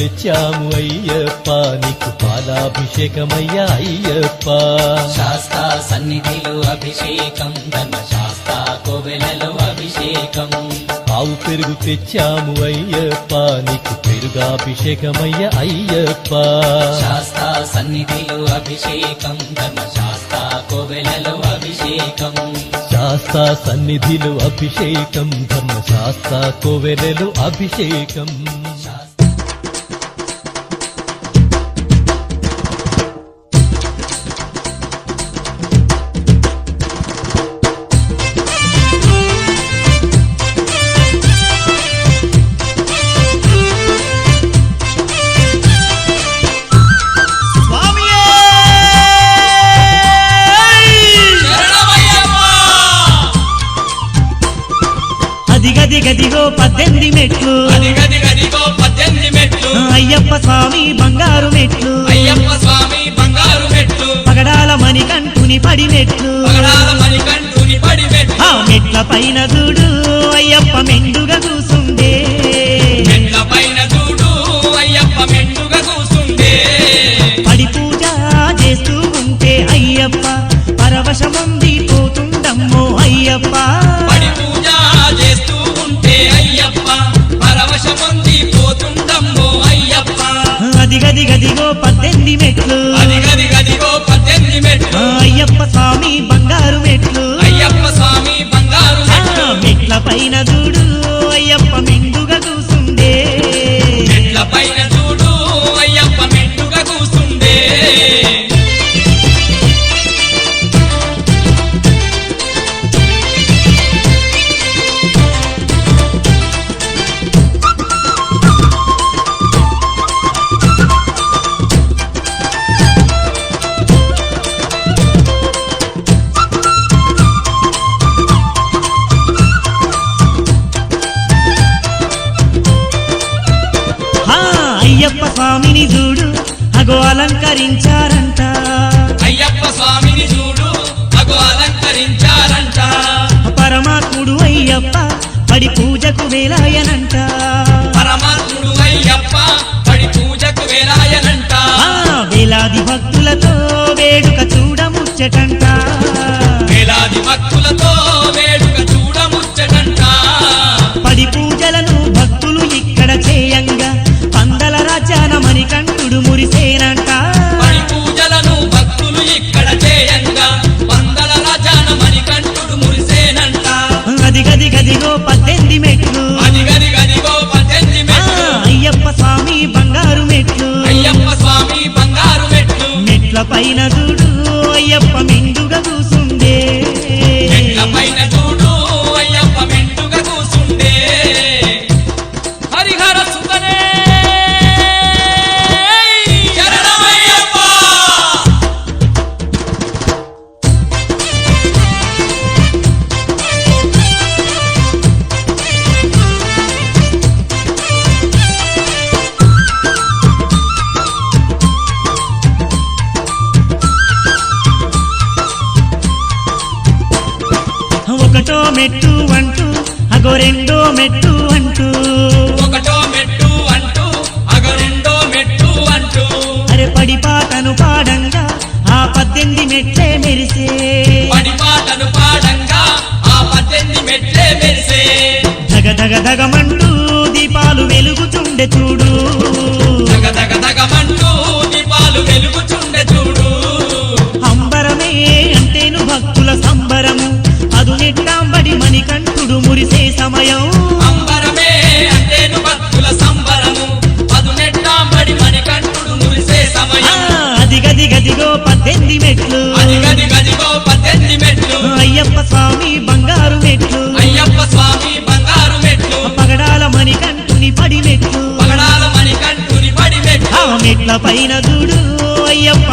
తెచ్చాము అయ్యప్ప నీకు పాలాభిషేకమయ్యా అయ్యప్ప. శాస్తా సన్నిధిలో అభిషేకం ధర్మశాస్త్ర కోవెలలో అభిషేకం. ఆవు పెరుగు తెచ్చాము అయ్యప్ప నీకు పెరుగాభిషేకమయ్యా అయ్యప్ప. శాస్తా సన్నిధిలో అభిషేకం ధర్మశాస్త్ర కోవెలలో అభిషేకం. శాస్తా సన్నిధిలో అభిషేకం ధర్మశాస్త్ర కోవెలలో అభిషేకం. పైన చూడు అయ్యప్ప మెండుగా కూసుండే. పైన చూడు అయ్యప్ప మెండుగా కూసుండే. పడి పూజ చేస్తూ ఉంటే అయ్యప్ప పరవశమంది పోతుండమ్మో అయ్యప్ప. పడి పూజ చేస్తూ ఉంటే అయ్యప్ప పరవశ పొంది పోతుండమ్మో అయ్యప్ప అదిగదిగదిగో పద్దెనిమిది మెట్లు. పైన వేలాయనంట. పరమాత్ముడు అయ్యప్ప పడి పూజకు వేలాయనంట. వేలాది భక్తులతో వేడుక చూడముచ్చటంట. పైన చూడు. మెట్టు అంటూ. ఒకటో మెట్టు అంటూ అగ రెండో మెట్టు అంటూ. అరే పడి పాటను పాడంగా ఆ పద్దెనిమిది మెట్లే మెరిసే. మురిసే సమయం. అంబరమే అంటేను భక్తుల సంబరము. పదునెట్టాంబడి మణికంఠుడు మురిసే పద్దెనిమిది మెట్లు. అది గది గదిగో పద్దెనిమిది మెట్లు. అయ్యప్ప స్వామి బంగారు మెట్లు. అయ్యప్ప స్వామి బంగారు మెట్లు. పగడాల మణికంఠుని పడి మెట్లు. పగడాల మణికంఠుని పడి మెట్లు. ఆ మెట్ల పైన చూడు అయ్యప్ప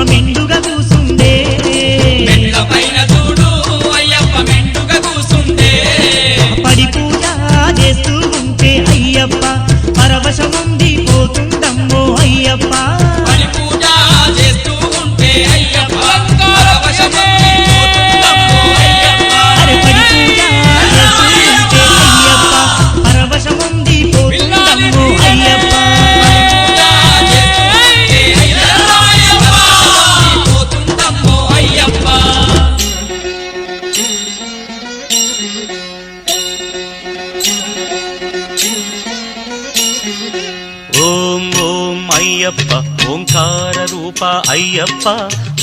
ఓం ఓం అయ్యప్ప ఓంకార రూప అయ్యప్ప.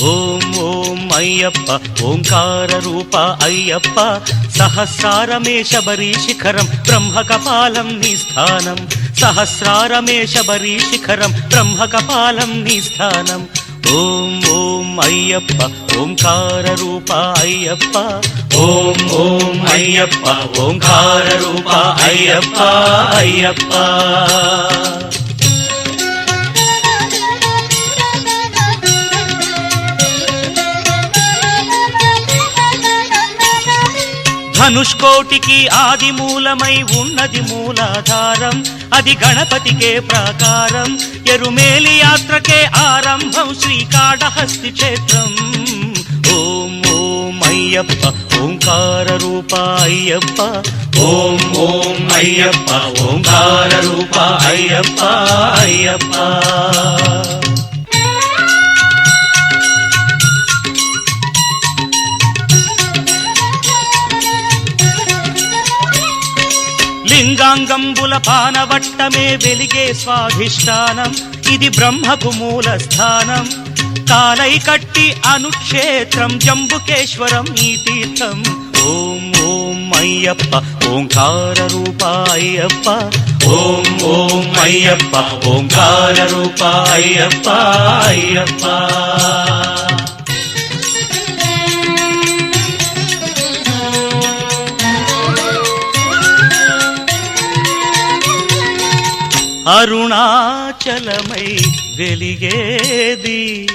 ఓం ఓం అయ్యప్ప ఓంకార రూప అయ్యప్ప. సహస్రారమే శబరి శిఖరం బ్రహ్మకపాలం నీ స్థానం. సహస్రారమే శబరి శిఖరం బ్రహ్మకపాలం నీ స్థానం. ఓం ఓం అయ్యప్ప ఓంకార రూప అయ్యప్ప. ఓం ఓం అయ్యప్ప ఓంకార రూప అయ్యప్ప అయ్యప్ప. ధనుష్కోటికి ఆది మూలమై ఉన్నది మూలాధారం. అది గణపతికే ప్రాకారం. ఎరుమేలి యాత్రకే ఆరంభం శ్రీకాళహస్తి క్షేత్రం. ఓం ఓం అయ్యప్ప ఓంకార రూప అయ్యప్ప. ఓం ఓం అయ్యప్ప ఓంకార రూప అయ్యప్ప అయ్యప్ప. లింగాంగంబుల పానవట్టమే వెలిగే స్వాధిష్టానం. ఇది బ్రహ్మకు మూల స్థానం కాలై కట్టి అనుక్షేత్రం జంబుకేశ్వరం ఈ తీర్థం. ఓం ఓం అయ్యప్ప ఓంకార రూప అయ్యప్ప ఓం ఓం అయ్యప్ప ఓంకార రూప అయ్యప్ప. అరుణాచలమై వెలిగేది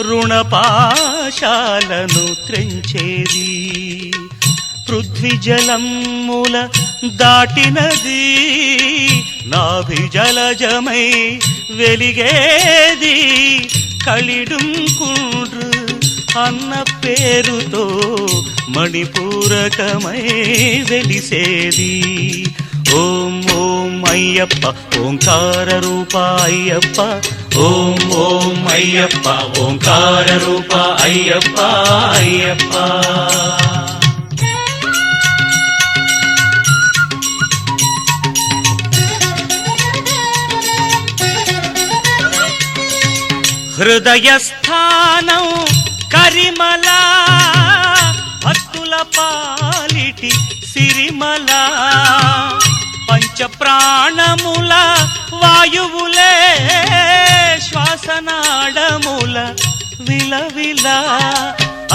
రుణపాశాలను త్రెంచేది. పృథ్వీ దాటినది నాభిజలజమై వెలిగేది. కలిడుం కుండ్రు అన్న పేరుతో మణిపూరకమై వెలిసేది. ఓం ఓం అయ్యప్ప ఓంకార రూప అయ్యప్ప. ఓం ఓం అయ్యప్ప ఓంకార రూప అయ్యప్ప అయ్యప్ప. హృదయస్థానం కరిమలా భక్తుల పాలిటి సిరిమలా. ప్రాణముల వాయువులే శ్వాసనాడముల విలవిల.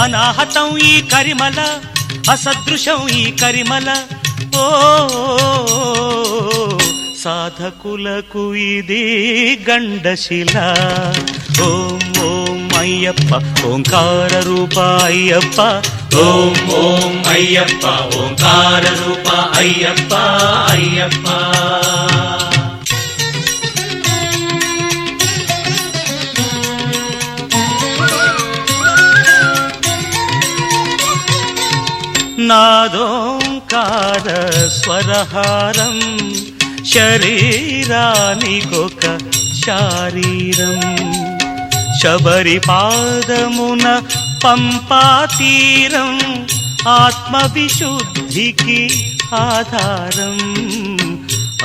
అనాహతం ఈ కరిమల అసదృశం ఈ కరిమల. ఓ సాధకులకు ఇది గండశిల. ఓం ఓం. అయ్యప్ప ఓంకార రూప అయ్యప్ప ఓం ఓం అయ్యప్ప ఓంకార రూప అయ్యప్ప అయ్యప్ప నాదోంకార స్వరహారం శరీరానికొక శారీరం శబరి పాదమున పంపాతీరం ఆత్మవిశుద్ధికి ఆధారం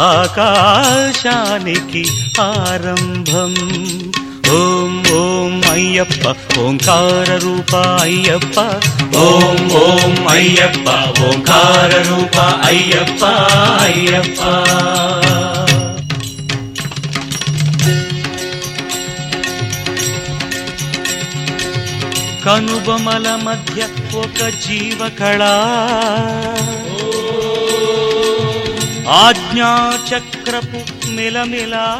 ఆకాశానికి ఆరంభం. ఓం ఓం అయ్యప్ప ఓంకార రూప అయ్యప్ప. ఓం ఓం అయ్యప్ప ఓంకార రూప అయ్యప్ప అయ్యప్ప. కనుబొమల మధ్య ఒక జీవకళ. ఆజ్ఞాచక్రపు మిలమిలా.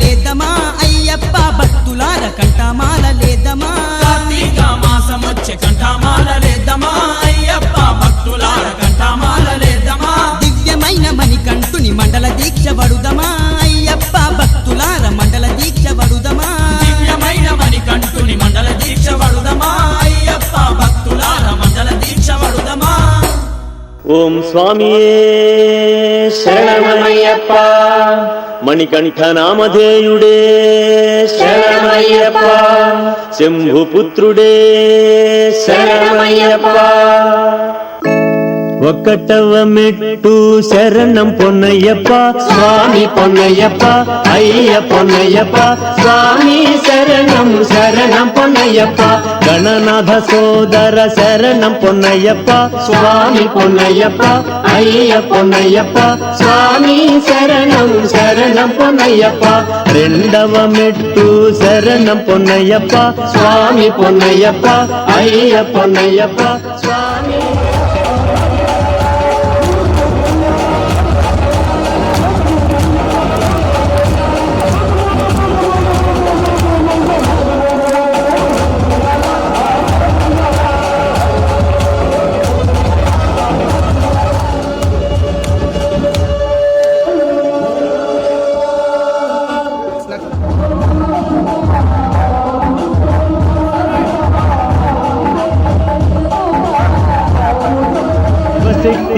లేదమా అయ్యప్ప భక్తులార కంఠమాల లేదమా కార్తీక మాసం వచ్చే కంఠమాల లేదమా అయ్యప్ప భక్తులార కంఠమాల లేదమా దివ్యమైన మణికంఠుని మండల దీక్ష వడుదమా? అయ్యప్ప భక్తులార మండల దీక్ష వడుదమా? దివ్యమైన మణికంఠుని మండల దీక్ష వడుదమా? అయ్యప్ప భక్తులార మండల దీక్ష వడుదమా? ఓం స్వామి శరణమయ్యప్ప. మణికంఠ నామధేయుడే శరణమయ్యప్ప. శంభుపుత్రుడే. శరణమయ్యప్ప. ఒక్కటవ మెట్టు శరణం పొన్నయ్యప్ప స్వామి పొన్నయ్యప్ప అయ్య పొన్నయ్యప్ప స్వామి శరణం శరణం పొన్నయ్యప్ప గణనాథ సోదర శరణం పొన్నయ్యప్ప స్వామి పొన్నయ్యప్ప అయ్య పొన్నయ్యప్ప స్వామి శరణం శరణం పొన్నయ్యప్ప రెండవ మెట్టు శరణం పొన్నయ్యప్ప స్వామి పొన్నయ్యప్ప అయ్య పొన్నయ్యప్ప స్వామి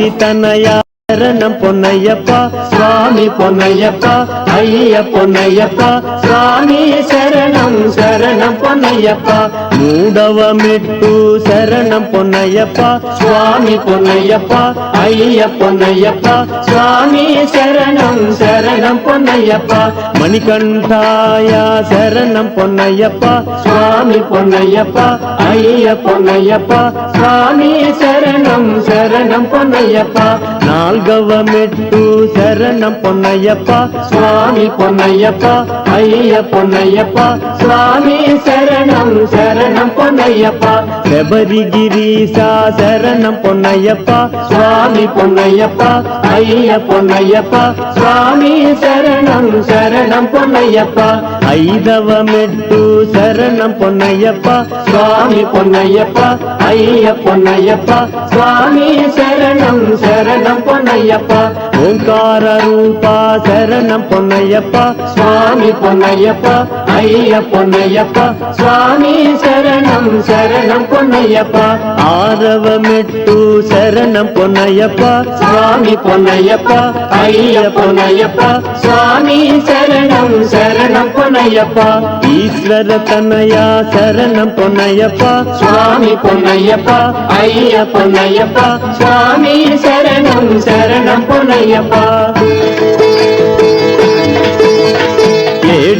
పతితనయా శరణం పొన్నయ్యప్ప స్వామి పొన్నయ్యప్ప అయ్య పొన్నయ్యప్ప స్వామి శరణం శరణం పొన్నయ్యప్ప మూడవ మెట్టు శరణం పొన్నయ్యప్ప స్వామి పొన్నయ్యప్ప అయ్య పొన్నయ్యప్ప స్వామి శరణం శరణం పొన్నయ్యప్ప మణికంఠాయ శరణం పొన్నయ్యప్ప స్వామి పొన్నయ్యప్ప అయ్య పొన్నయ్యప్ప స్వామి శరణం శరణం పొన్నయ్యప్ప నాల్గవ మెట్టు శరణం పొన్నయ్యప్ప స్వామి పొన్నయ్యప్ప అయ్య పొన్నయ్యప్ప స్వామి శరణం శరణం పొన్నయ్యప్ప శబరిగిరీశ శరణం పొన్నయ్యప్ప స్వామి పొన్నయ్యప్ప అయ్య పొన్నయ్యప్ప స్వామి శరణం శరణం పొన్నయ్యప్ప ఐదవ మెట్టు శరణం పొన్నయ్యప్ప స్వామి పొన్నయ్యప్ప అయ్య పొన్నయ్యప్ప స్వామి శరణం శరణం పొన్నయ్యప్ప ఓంకార రూప శరణం పొన్నయ్యప్ప స్వామి పొన్నయ్యప్ప అయ్య పొన్నయ్యప్ప స్వామి శరణం శరణం పొన్నయ్యప్ప ఆరవ మెట్టు శరణం పొన్నయ్యప్ప స్వామి పొన్నయ్యప్ప అయ్య పొన్నయ్యప్ప స్వామి శరణం శరణం పొన్నయ్యప్ప ఈశ్వర తనయ శరణం పొన్నయ్యప్ప స్వామి పొన్నయ్యప్ప అయ్య పొన్నయ్యప్ప స్వామి శరణం శరణం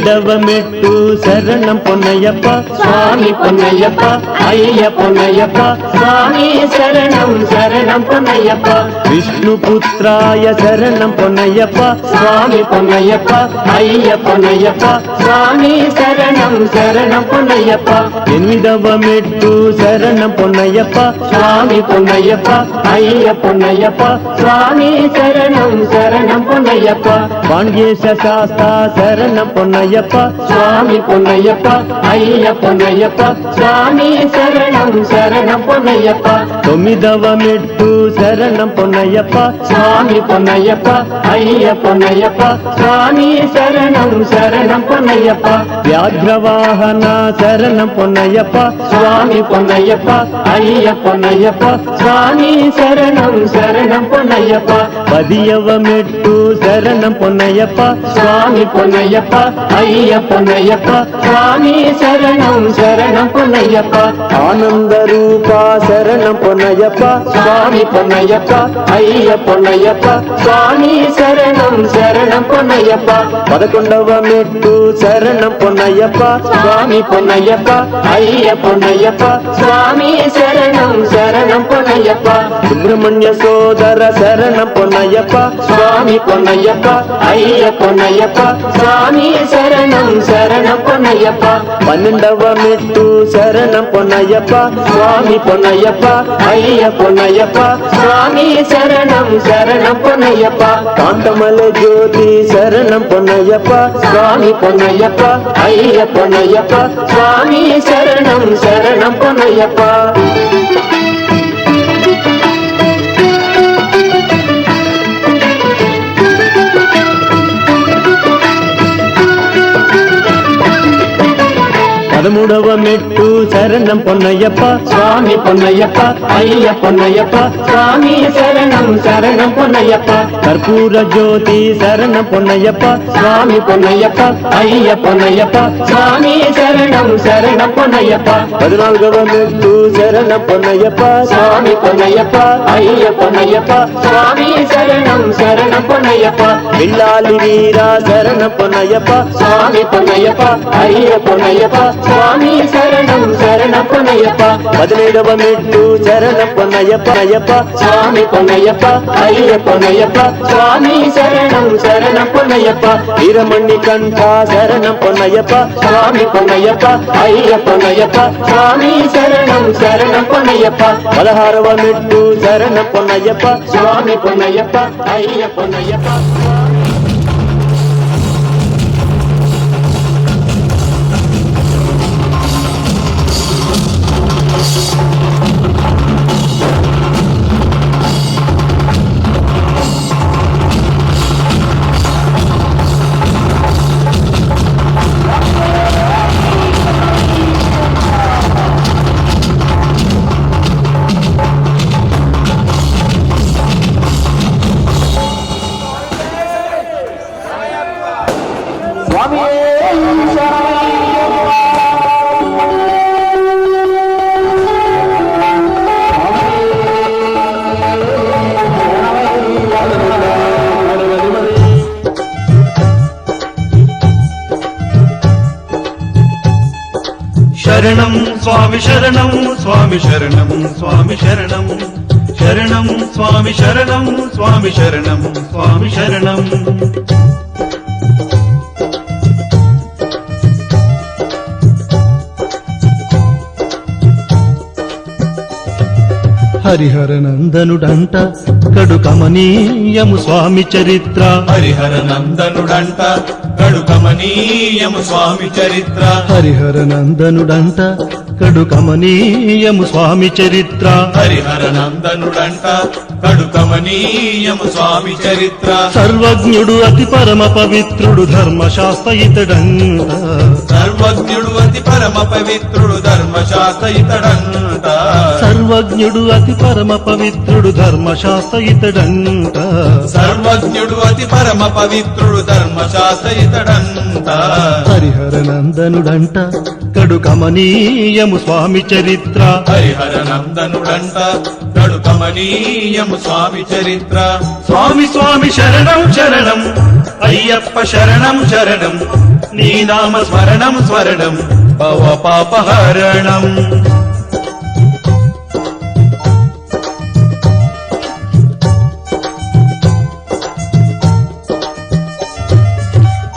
పొన్నయ్యప్ప ఏడవ మెట్టు శరణం పొన్నయ్యప్ప స్వామి పొన్నయ్యప్ప అయ్య పొన్నయ్యప్ప స్వామి శరణం శరణం పొన్నయ్యప్ప విష్ణుపుత్రాయ శరణం పొన్నయ్యప్ప స్వామి పొన్నయ్యప్ప అయ్య పొన్నయ్యప్ప స్వామి శరణం శరణం పొన్నయ్యప్ప ఎనిమిదవ మెట్టు శరణం పొన్నయ్యప్ప స్వామి పొన్నయ్యప్ప అయ్య పొన్నయ్యప్ప స్వామి శరణం శరణం పొన్నయ్యప్ప పాండ్యేశ శాస్త శరణం పొన్నయ్యప్ప స్వామి పొన్నయ్యప్ప అయ్య పొన్నయ్యప్ప స్వామి శరణం శరణం పొన్నయ్యప్ప. తొమ్మిదవ మెట్టు శరణం పొన్నయ్యప్ప స్వామి పొన్నయ్యప్ప అయ్య పొన్నయ్యప్ప స్వామి శరణం శరణం పొన్నయ్యప్ప వ్యాఘ్రవాహన శరణం పొన్నయ్యప్ప స్వామి పొన్నయ్యప్ప అయ్య పొన్నయ్యప్ప స్వామి శరణం శరణం పొన్నయ్యప్ప పదియవ మెట్టు శరణం పొన్నయ్యప్ప స్వామి పొన్నయ్యప్ప అయ్య పొన్నయ్యప్ప స్వామి శరణం శరణం పొన్నయ్యప్ప ఆనంద రూప శరణం పొన్నయ్యప్ప స్వామి పొన్నయ్యప్ప అయ్య పొన్నయ్యప్ప స్వామి శరణం శరణం పొన్నయ్యప్ప పదకొండవ మెట్టు శరణం పొన్నయ్యప్ప స్వామి పొన్నయ్యప్ప అయ్య పొన్నయ్యప్ప స్వామి శరణం శరణం పొన్నయ్యప్ప సుబ్రహ్మణ్య సోదర శరణం పొన్నయ్యప్ప స్వామి పొన్నయ్యప్ప అయ్య పొన్నయ్యప్ప స్వామి శరణం శరణం పొన్నయ్యప్ప పన్నెండవ మెట్టు శరణం పొన్నయ్యప్ప స్వామి పొన్నయ్యప్ప అయ్య పొన్నయ్యప్ప స్వామి శరణం శరణం పొన్నయ్యప్ప కాంతమల జ్యోతి శరణం పొన్నయ్యప్ప స్వామి పొన్నయ్యప్ప అయ్య పొన్నయ్యప్ప స్వామి శరణం శరణం పొన్నయ్యప్ప పదమూడవ మెట్టు శరణం పొన్నయ్యప్ప స్వామి పొన్నయ్యప్ప అయ్య పొన్నయ్యప్ప స్వామి శరణం శరణం పొన్నయ్యప్ప కర్పూర జ్యోతి శరణం పొన్నయ్యప్ప స్వామి పొన్నయ్యప్ప అయ్య పొన్నయ్యప్ప స్వామి శరణం శరణం పొన్నయ్యప్ప పద్నాలుగవ మెట్టు శరణం పొన్నయ్యప్ప స్వామి పొన్నయ్యప్ప అయ్య పొన్నయ్యప్ప స్వామి శరణం శరణం పొన్నయ్యప్ప బిల్లాలి వీరా శరణం పొన్నయ్యప్ప స్వామి పొన్నయ్యప్ప అయ్య పొన్నయ్యప్ప స్వామి శరణం శరణం పొన్నయ్యప్ప పదిహేడవ మెట్టు శరణం పొన్నయ్యప్ప అయ్యప్ప స్వామి పొన్నయ్యప్ప అయ్య పొన్నయ్యప్ప స్వామి శరణం శరణం పొన్నయ్యప్ప వీరమణి కంఠ శరణం పొన్నయ్యప్ప స్వామి పొన్నయ్యప్ప అయ్య పొన్నయ్యప్ప స్వామి శరణం శరణం పొన్నయ్యప్ప పదహారవ మెట్టు శరణం పొన్నయ్యప్ప స్వామి పొన్నయ్యప్ప అయ్య పొన్నయ్యప్ప శరణం స్వామి శరణం స్వామి శరణం స్వామి శరణం. శరణం స్వామి శరణం స్వామి శరణం స్వామి శరణం. హరిహర నందనుడంట కడు కమనీయము స్వామి చరిత్ర. హరిహర నందనుడంట కడు కమనీయము స్వామి చరిత్ర. హరిహర నందనుడంట కడు కమనీయము స్వామి చరిత్ర. హరిహర నందనుడంట కడు కమనీయము స్వామి చరిత్ర. సర్వజ్ఞుడు అతి పరమ పవిత్రుడు ధర్మశాస్త్ర ఇతడంట సర్వజ్ఞుడు అతి పరమ పవిత్రుడు ధర్మశాస్త్ర ఇతడంట సర్వజ్ఞుడు అతి పరమ పవిత్రుడు ధర్మశాస్త్ర ఇతడంట సర్వజ్ఞుడు అతి పరమ పవిత్రుడు ధర్మశాస్త్ర ఇతడంట హరిహర నందనుడంట కడు కమనీయము స్వామి చరిత్ర. హరిహర నందనుడంట కమనీయము స్వామి చరిత్ర. స్వామి స్వామి శరణం శరణం. అయ్యప్ప శరణం శరణం. నీ నామ స్మరణం స్మరణం. భవ పాపహరణం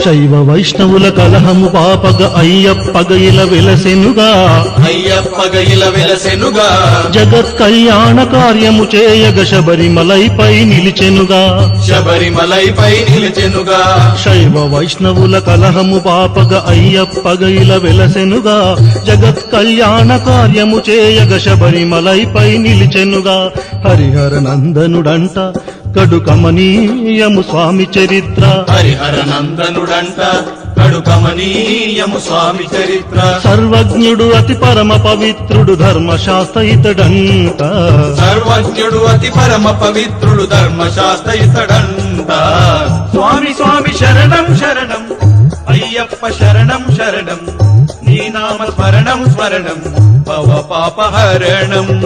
శైవ వైష్ణవుల కలహము పాపగ అయ్యప్పగ ఇల వెలసెనుగా. అయ్యప్ప గయిల వెలసెనుగా. జగత్ కళ్యాణ కార్యము చేయగ శబరిమలైపై నిలిచెనుగా. శబరిమలైపై నిలిచెనుగా. శైవ వైష్ణవుల కలహము పాపగ అయ్యప్పగ ఇల వెలసెనుగా. జగత్ కళ్యాణ కార్యము చేయగ శబరిమలైపై నిలిచెనుగా. హరిహర నందనుడంట కడు కమనీయము స్వామి చరిత్ర. హరిహర నందనుడంట కడు కమనీయము స్వామి చరిత్ర. సర్వజ్ఞుడు అతి పరమ పవిత్రుడు ధర్మశాస్త్ర ఇతడంట సర్వజ్ఞుడు అతి పరమ పవిత్రుడు ధర్మశాస్త్ర ఇతడంట స్వామి స్వామి శరణం శరణం. అయ్యప్ప శరణం శరణం. నీ నామ స్మరణం స్మరణం. భవ పాపహరణం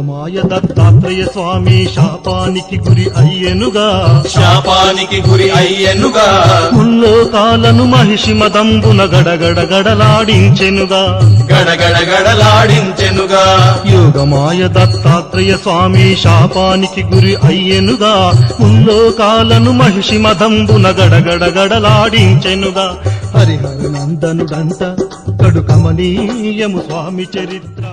యోగమాయ దత్తాత్రేయ స్వామి శాపానికి గురి అయ్యెనుగా. శాపానికి గురి అయ్యనుగా. ముల్లోకాలను మహిషి మదంబున గడగడ గడలాడించెనుగా. గడగడ గడలాడించెనుగా యోగమాయ దత్తాత్రేయ స్వామి శాపానికి గురి అయ్యెనుగా. ముల్లోకాలను మహిషి మదంబున గడగడ గడలాడించెనుగా. హరిహర నందనుడంట కడు కమనీయము స్వామి చరిత్ర.